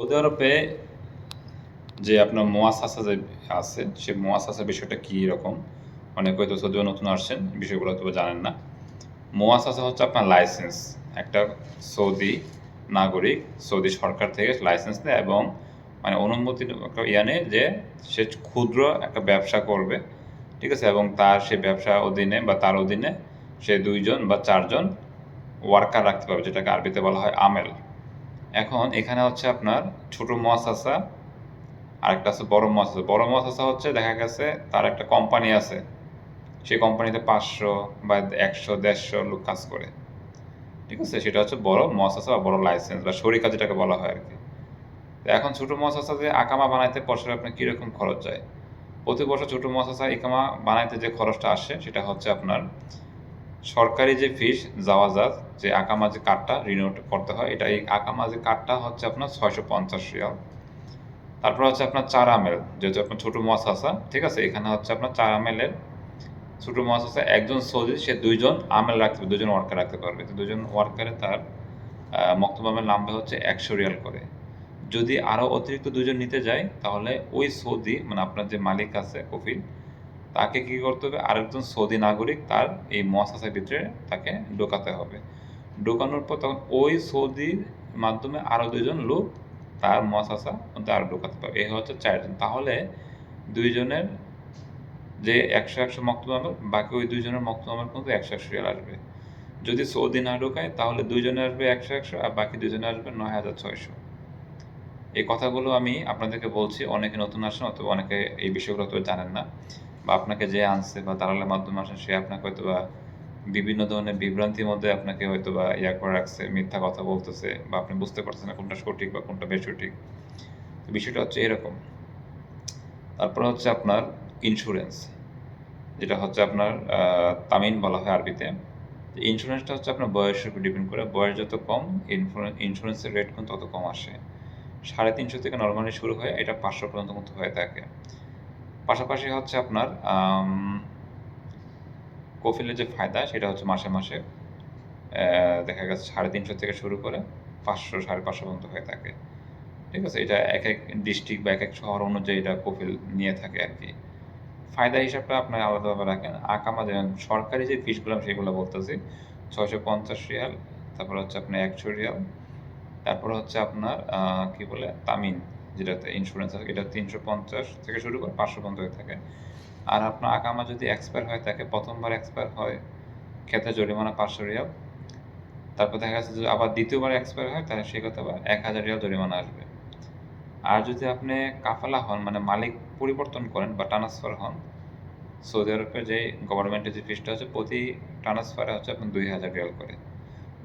Saudi আরবে যে আপনার মোয়াসাসা যে আছে, সে মোয়াসাসা বিষয়টা কী রকম? অনেকে হয়তো সৌদি নতুন আসছেন, বিষয়গুলো হয়তো জানেন না। মোয়াসাসা হচ্ছে আপনার লাইসেন্স একটা সৌদি নাগরিক, সৌদি সরকার থেকে লাইসেন্স নেয় এবং মানে অনুমতি ইয়া নেয় যে সে ক্ষুদ্র একটা ব্যবসা করবে, ঠিক আছে? এবং তার সে ব্যবসা অধীনে বা তার অধীনে সে দুইজন বা চারজন ওয়ার্কার রাখতে পারবে, যেটাকে আরবিতে বলা হয় আমেল এখন এখানে হচ্ছে আপনার ছোট মহাসাসা আরেকটা আছে, বড় মহাসাসা বড় মহাসাসা হচ্ছে দেখা গেছে তার একটা কোম্পানি আছে, সেই কোম্পানিতে পাঁচশো বা একশো, দেড়শো লোক কাজ করে। ঠিক আছে? সেটা হচ্ছে বড় মহাসাসা বা বড় লাইসেন্স বা শরিকা যেটাকে বলা হয় আর কি তো এখন ছোট মহাসাসাতে আকামা বানাইতে বছরে আপনার কীরকম খরচ যায় প্রতি বছর ছোট মহাসাসা ইকামা বানাইতে যে খরচটা আসে সেটা হচ্ছে আপনার সরকারি যে ফিস যাওয়া জাওয়াজাত যে আকামা যে কার্ডটা রিনিউ করতে হয়, এটা এই আকামা যে কার্ডটা হচ্ছে আপনার ছয়শো পঞ্চাশ রিয়াল। তারপর হচ্ছে আপনার চার আমেল যেহেতু আপনার ছোটো মহাসাসা ঠিক আছে? এখানে হচ্ছে আপনার চার আমেলের ছোটো মহাসাসা একজন সৌদি সে দুইজন আমেল রাখতে পারবে দুজন ওয়ার্কার রাখতে পারবে। তো দুজন ওয়ার্কারে তার মক্তব আমেল নামবে হচ্ছে একশো রিয়াল করে। যদি আরও অতিরিক্ত দুজন নিতে যায়, তাহলে ওই সৌদি মানে আপনার যে মালিক আছে, কফিল তাকে কি করতে হবে? আরেকজন সৌদি নাগরিক তার এই মহাসাসার ভিতরে তাকে ঢোকাতে হবে। ঢোকানোর পর তখন ওই সৌদির মাধ্যমে আরও দুজন লোক তার মহাসাসা আরও ঢোকাতে পারবে। এই হচ্ছে চারজন। তাহলে দুইজনের যে একশো একশো আমল বাকি ওই দুইজনের মক্তব আমল কিন্তু একশো একশো রিয়াল আসবে। যদি সৌদি না ঢোকায়, তাহলে দুইজনে আসবে একশো একশো আর বাকি দুজনে আসবে নয় হাজার ছয়শো। এই কথাগুলো আমি আপনাদেরকে বলছি। অনেকে নতুন আসেন অথবা অনেকে এই বিষয়গুলো জানেন না। বা আপনাকে যে আনছে বা দালালের মাধ্যমে আসেন সে আপনাকে হয়তো বা বিভিন্ন ধরনের বিভ্রান্তির মধ্যে আপনাকে হয়তো বা ইয়া করে রাখছে, মিথ্যা কথা বলতেছে বা আপনি বুঝতে পারছেন না কোনটা সঠিক বা কোনটা বেসঠিক। তো বিষয়টা হচ্ছে এরকম। তারপর হচ্ছে আপনার ইন্স্যুরেন্স যেটা হচ্ছে আপনার তামিন বলা হয় আরবিতে। ইন্স্যুরেন্সটা হচ্ছে আপনার বয়সের উপর ডিপেন্ড করে, বয়স যত কম ইন্স্যুরেন্সের রেট কিন্তু তত কম আসে। সাড়ে তিনশো থেকে নর্মালি শুরু হয়, এটা পাঁচশো পর্যন্ত মতো হয়ে থাকে। পাশাপাশি হচ্ছে আপনার কফিলের যে ফায়দা, সেটা হচ্ছে মাসে মাসে দেখা গেছে সাড়ে তিনশো থেকে শুরু করে পাঁচশো, সাড়ে পাঁচশো পর্যন্ত হয়ে থাকে। ঠিক আছে? এটা এক এক ডিস্ট্রিক্ট বা এক এক শহর অনুযায়ী এটা কফিল নিয়ে থাকে আর কি। ফায়দা হিসাবটা আপনার আলাদাভাবে রাখেন। আকামা যেমন সরকারি যে ফিসগুলো সেগুলো বলতেছি, ছয়শো পঞ্চাশ রিয়াল, তারপর হচ্ছে আপনার একশো রিয়াল, তারপর হচ্ছে আপনার কি বলে? তামিন। যেটাতে ইন্স্যুরেন্স আছে, এটা তিনশো পঞ্চাশ থেকে শুরু করে পাঁচশো হয়ে থাকে। আর আপনার আকামা যদি এক্সপায়ার হয় থাকে প্রথমবার এক্সপায়ার হয় ক্ষেত্রে জরিমানা পাঁচশো রিয়াল। তারপর দেখা যাচ্ছে যদি আবার দ্বিতীয়বার এক্সপায়ার হয়, তাহলে সেই কথা আবার এক হাজার রিয়াল জরিমানা আসবে। আর যদি আপনি কাফালা হন মানে মালিক পরিবর্তন করেন বা ট্রান্সফার হন, সৌদি আরবের যে গভর্নমেন্টের যে ফিসটা হচ্ছে প্রতি ট্রান্সফারে হচ্ছে আপনার দুই হাজার রিয়াল করে।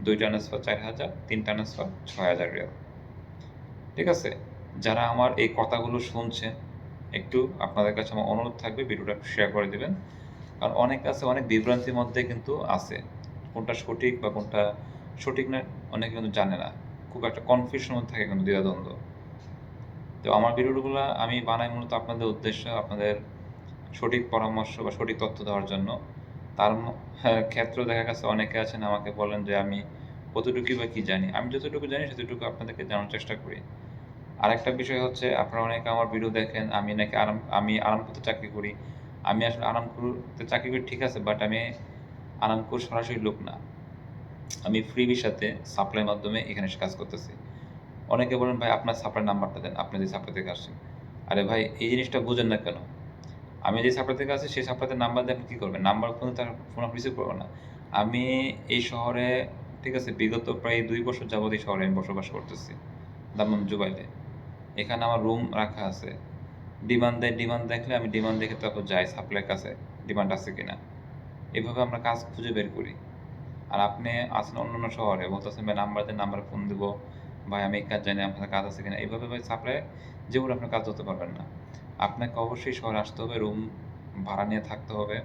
দুই ট্রান্সফার চার হাজার, তিন ট্রান্সফার ছয় হাজার রিয়াল। ঠিক আছে? যারা আমার এই কথাগুলো শুনছেন একটু আপনাদের কাছে আমার অনুরোধ থাকবে ভিডিওটা শেয়ার করে দেবেন। কারণ অনেক আছে অনেক বিভ্রান্তির মধ্যে কিন্তু আছে। কোনটা সঠিক বা কোনটা সঠিক না অনেকে কিন্তু জানে না। খুব একটা কনফিউশন থাকে কিন্তু দ্বিধাদ্বন্দ্ব। তো আমার ভিডিওগুলো আমি বানাই মূলত আপনাদের উদ্দেশ্য আপনাদের সঠিক পরামর্শ বা সঠিক তথ্য দেওয়ার জন্য। তার হ্যাঁ, ক্ষেত্রে দেখা গেছে অনেকে আছেন আমাকে বলেন যে আমি কতটুকুই বা কী জানি। আমি যতটুকু জানি সেতটুকু আপনাদেরকে জানার চেষ্টা করি। আরেকটা বিষয় হচ্ছে, আপনারা অনেকে আমার ভিডিও দেখেন, আমি নাকি আরাম, আমি আরাম করতে চাকরি করি। আমি আসলে আরাম করতে চাকরি করি ঠিক আছে বাট আমি আরাম করে সরাসরি লোক না। আমি ফ্রি সাথে সাপ্লাই মাধ্যমে এখানে কাজ করতেছি। অনেকে বলেন, ভাই, আপনার সাপ্লাই নাম্বারটা দেন, আপনি যে সাপ্লাই থেকে আসছেন। আরে ভাই, এই জিনিসটা বুঝেন না কেন? আমি যে সাপ্লাই থেকে আসছি, সেই সাপ্লাইতে নাম্বার দিয়ে আপনি কী করবেন? নাম্বার কোনো তার ফোন আপনি রিসিভ করব না। আমি এই শহরে, ঠিক আছে, বিগত প্রায় দুই বছর যাবত এই শহরে আমি বসবাস করতেছি দামন জুবাইলে। এখানে আমার রুম রাখা আছে। ডিমান্ড দেয় ডিমান্ড দেখলে আমি ডিমান্ড দেখে তারপর যাই সাপ্লাইয়ের কাছে ডিমান্ড আছে কিনা। এভাবে আমরা কাজ খুঁজে বের করি। আর আপনি আসেন অন্য অন্য শহরে, বলতেছেন, ভাই নাম্বার দিয়ে নাম্বারে ফোন দিব। ভাই, আমি এই কাজ জানি, আপনার কাজ আছে কিনা? এইভাবে ভাই সাপ্লাই যেগুলো আপনার কাজ করতে পারবেন না। আপনাকে অবশ্যই শহরে আসতে হবে রুম ভাড়া নিয়ে থাকতে হবে।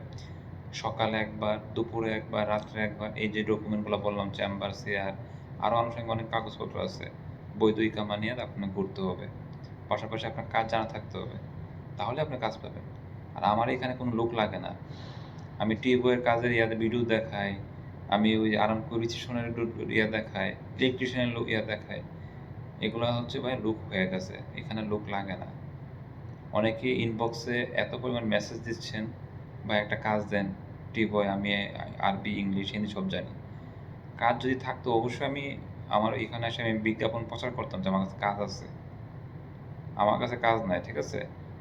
সকালে একবার, দুপুরে একবার, রাত্রে একবার, এই যে ডকুমেন্টগুলো বললাম চেম্বার চেয়ার আরও আনুষঙ্গিক অনেক কাগজপত্র আছে। বৈদ্যুতিক ইকামা নিয়ে আপনাকে ঘুরতে হবে। পাশাপাশি আপনার কাজ জানা থাকতে হবে, তাহলে আপনি কাজ পাবেন। আর আমার এখানে কোনো লোক লাগে না। আমি টিউবওয়ের কাজের ইয়াতে ভিডিও দেখাই, আমি ওই আরাম রিসিপশনের ইয়া দেখাই ইলেকট্রিশিয়ানের লোক ইয়া দেখাই। এগুলা হচ্ছে ভাই লুক হয়ে গেছে, এখানে লোক লাগে না। অনেকে ইনবক্সে এত পরিমাণ মেসেজ দিচ্ছেন বা একটা কাজ দেন টি বয় আমি আরবি, ইংলিশ, হিন্দি সব জানি। কাজ যদি থাকতো, অবশ্যই আমি আমার এখানে এসে আমি বিজ্ঞাপন প্রচার করতাম যে আমার কাছে কাজ আছে। আমার কাছে কাজ নাই, ঠিক আছে?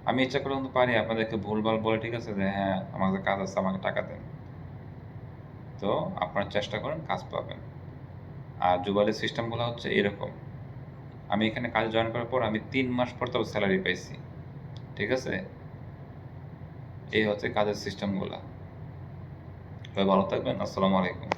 আমি ইচ্ছা করলে কিন্তু পারি আপনাদেরকে ভুলভাল বলে, ঠিক আছে, যে হ্যাঁ আমার কাছে কাজ আছে, আমাকে টাকা দেন। তো আপনারা চেষ্টা করেন, কাজ পাবেন। আর জুবালের সিস্টেমগুলো হচ্ছে এরকম। আমি এখানে কাজ জয়েন করার পর আমি তিন মাস পর তবে স্যালারি পাইছি, ঠিক আছে? এই হচ্ছে কাজের সিস্টেমগুলো। ভালো থাকবেন, আসসালামু আলাইকুম।